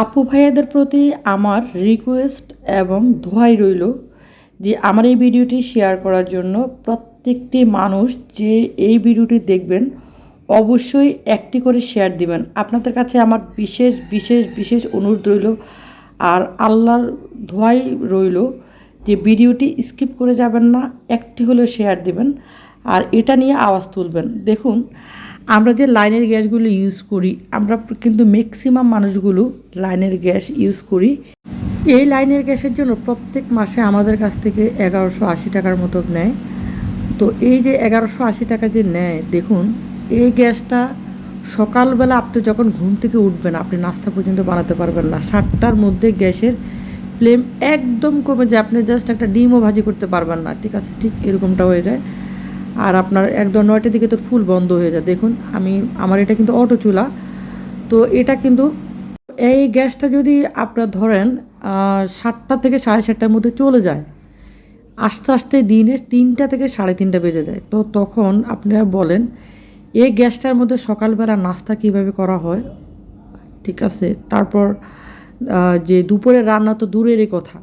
আপু ভাইয়াদের প্রতি আমার রিকোয়েস্ট এবং দোহাই রইল যে আমার এই ভিডিওটি শেয়ার করার জন্য প্রত্যেকটি মানুষ যে এই ভিডিওটি দেখবেন, অবশ্যই একটি করে শেয়ার দিবেন। আপনাদের কাছে আমার বিশেষ বিশেষ বিশেষ অনুরোধ রইল। আর আল্লাহর ধোয়াই রইল যে ভিডিওটি স্কিপ করে যাবেন না, একটি হলেও শেয়ার দিবেন। আর এটা নিয়ে আওয়াজ তুলবেন। দেখুন আমরা যে লাইনের গ্যাসগুলো ইউজ করি, আমরা কিন্তু ম্যাক্সিমাম মানুষগুলো লাইনের গ্যাস ইউজ করি। এই লাইনের গ্যাসের জন্য প্রত্যেক মাসে আমাদের কাছ থেকে এগারোশো আশি টাকার মতো নেয়। তো এই যে এগারোশো আশি টাকা যে নেয়, দেখুন, এই গ্যাসটা সকালবেলা আপনি যখন ঘুম থেকে উঠবেন, আপনি নাস্তা পর্যন্ত বানাতে পারবেন না। সাতটার মধ্যে গ্যাসের ফ্লেম একদম কমে যায়। আপনি জাস্ট একটা ডিমও ভাজি করতে পারবেন না। ঠিক আছে, ঠিক এরকমটা হয়ে যায়। আর আপনার একদম নয়টার দিকে তো ফুল বন্ধ হয়ে যায়। দেখুন, আমি, আমার এটা কিন্তু অটো চুলা। তো এটা কিন্তু এই গ্যাসটা যদি আপনার ধরেন সাতটা থেকে সাড়ে সাতটার মধ্যে চলে যায়, আস্তে আস্তে দিনে তিনটা থেকে সাড়ে তিনটা বেজে যায়। তো তখন আপনারা বলেন, এই গ্যাসটার মধ্যে সকালবেলা নাস্তা কীভাবে করা হয়? ঠিক আছে? তারপর যে দুপুরের রান্না তো দূরেরই কথা।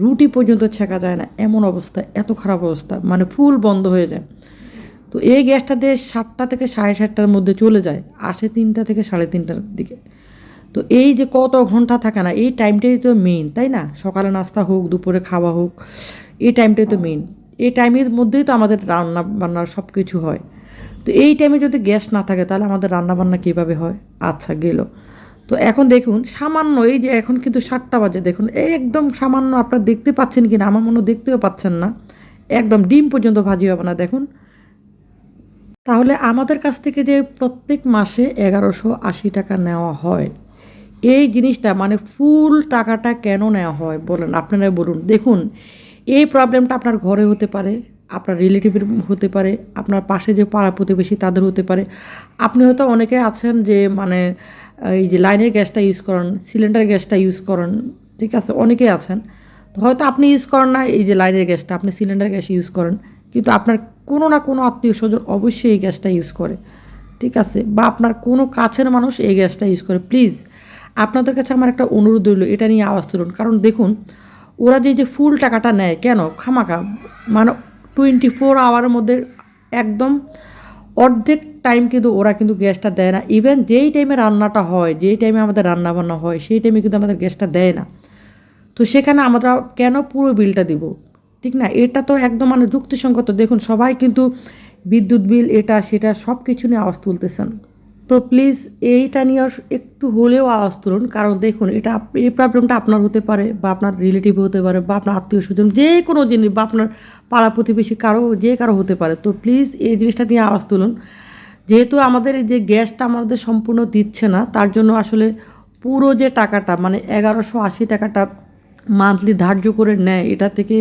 রুটি পর্যন্ত ছেঁকা যায় না, এমন অবস্থা, এত খারাপ অবস্থা মানে ফুল বন্ধ হয়ে যায়। তো এই গ্যাসটা দিয়ে সাতটা থেকে সাড়ে সাতটার মধ্যে চলে যায়, আসে তিনটা থেকে সাড়ে তিনটার দিকে। তো এই যে কত ঘণ্টা থাকে না, এই টাইমটাই তো মেইন তাই না? সকালে নাস্তা হোক, দুপুরে খাওয়া হোক, এই টাইমটাই তো মেইন এই টাইমের মধ্যেই তো আমাদের রান্না বান্না সব কিছু হয়। তো এই টাইমে যদি গ্যাস না থাকে, তাহলে আমাদের রান্না বান্না কীভাবে হয়? আচ্ছা গেল। তো এখন দেখুন, সামান্য এই যে এখন কিন্তু সাতটা বাজে, দেখুন, একদম সামান্য আপনারা দেখতে পাচ্ছেন কি না আমার মনে দেখতেও পাচ্ছেন না। একদম ডিম পর্যন্ত ভাজি হবে না, দেখুন। তাহলে আমাদের কাছ থেকে যে প্রত্যেক মাসে এগারোশো আশি টাকা নেওয়া হয়, এই জিনিসটা মানে ফুল টাকাটা কেন নেওয়া হয়, বলেন আপনারা বলুন। দেখুন, এই প্রবলেমটা আপনার ঘরে হতে পারে আপনার রিলেটিভের হতে পারে, আপনার পাশে যে পাড়া প্রতিবেশী তাদের হতে পারে। আপনি হয়তো অনেকে আছেন যে মানে এই যে লাইনের গ্যাসটা ইউজ করেন সিলিন্ডার গ্যাসটা ইউজ করেন, ঠিক আছে? অনেকেই আছেন। তো হয়তো আপনি ইউজ করেন না এই যে লাইনের গ্যাসটা, আপনি সিলিন্ডার গ্যাস ইউজ করেন। কিন্তু আপনার কোনো না কোনো আত্মীয় স্বজন অবশ্যই এই গ্যাসটা ইউজ করে, ঠিক আছে? বা আপনার কোনো কাছের মানুষ এই গ্যাসটা ইউজ করে। প্লিজ আপনাদের কাছে আমার একটা অনুরোধ রইল, এটা নিয়ে আওয়াজ তুলুন। কারণ দেখুন, ওরা যে যে ফুল টাকাটা নেয়, কেন? খামাখা মানে টোয়েন্টি ফোর আওয়ারের মধ্যে একদম অর্ধেক টাইম কিন্তু ওরা কিন্তু গ্যাসটা দেয় না। ইভেন যেই টাইমে রান্নাটা হয়, যেই টাইমে আমাদের রান্না বান্না হয়, সেই টাইমে কিন্তু আমাদের গ্যাসটা দেয় না। তো সেখানে আমরা কেন পুরো বিলটা দিব? ঠিক না? এটা তো একদম মানে যুক্তিসঙ্গত। দেখুন, সবাই কিন্তু বিদ্যুৎ বিল এটা, সেটা সব কিছু নিয়ে আওয়াজ তুলতেছেন। তো প্লিজ এইটা নিয়ে একটু হলেও আওয়াজ তুলুন। কারণ দেখুন, এটা এই প্রবলেমটা আপনার হতে পারে বা আপনার রিলেটিভ হতে পারে বা আপনার আত্মীয় স্বজন, যে কোনো জিনিস বা আপনার পাড়া প্রতিবেশী কারও, যে কারও হতে পারে। তো প্লিজ এই জিনিসটা নিয়ে আওয়াজ তুলুন। যেহেতু আমাদের যে গ্যাসটা আমাদের সম্পূর্ণ দিচ্ছে না, তার জন্য আসলে পুরো যে টাকাটা মানে এগারোশো আশি টাকাটা মান্থলি ধার্য করে নেয়, এটা থেকে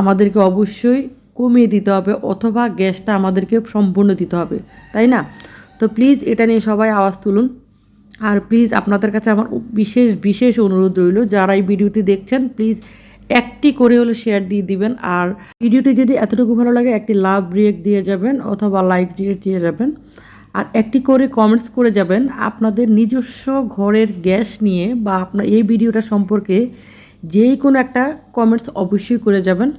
আমাদেরকে অবশ্যই কমিয়ে দিতে হবে অথবা গ্যাসটা আমাদেরকে সম্পূর্ণ দিতে হবে। তাই না? তো প্লিজ এটা নিয়ে সবাই আওয়াজ তুলুন। আর প্লিজ আপনাদের কাছে আমার বিশেষ বিশেষ অনুরোধ রইল, যারা এই ভিডিওটি দেখছেন প্লিজ একটি করে হলে শেয়ার দিয়ে দিবেন। আর ভিডিওটি যদি এতটুকু ভালো লাগে, একটি লাভ রিয়েক্ট দিয়ে যাবেন অথবা লাইক রিয়েক্ট দিয়ে যাবেন। আর একটি করে কমেন্টস করে যাবেন আপনাদের নিজস্ব ঘরের গ্যাস নিয়ে বা আপনার এই ভিডিওটা সম্পর্কে যেই কোনো একটা কমেন্টস অবশ্যই করে যাবেন।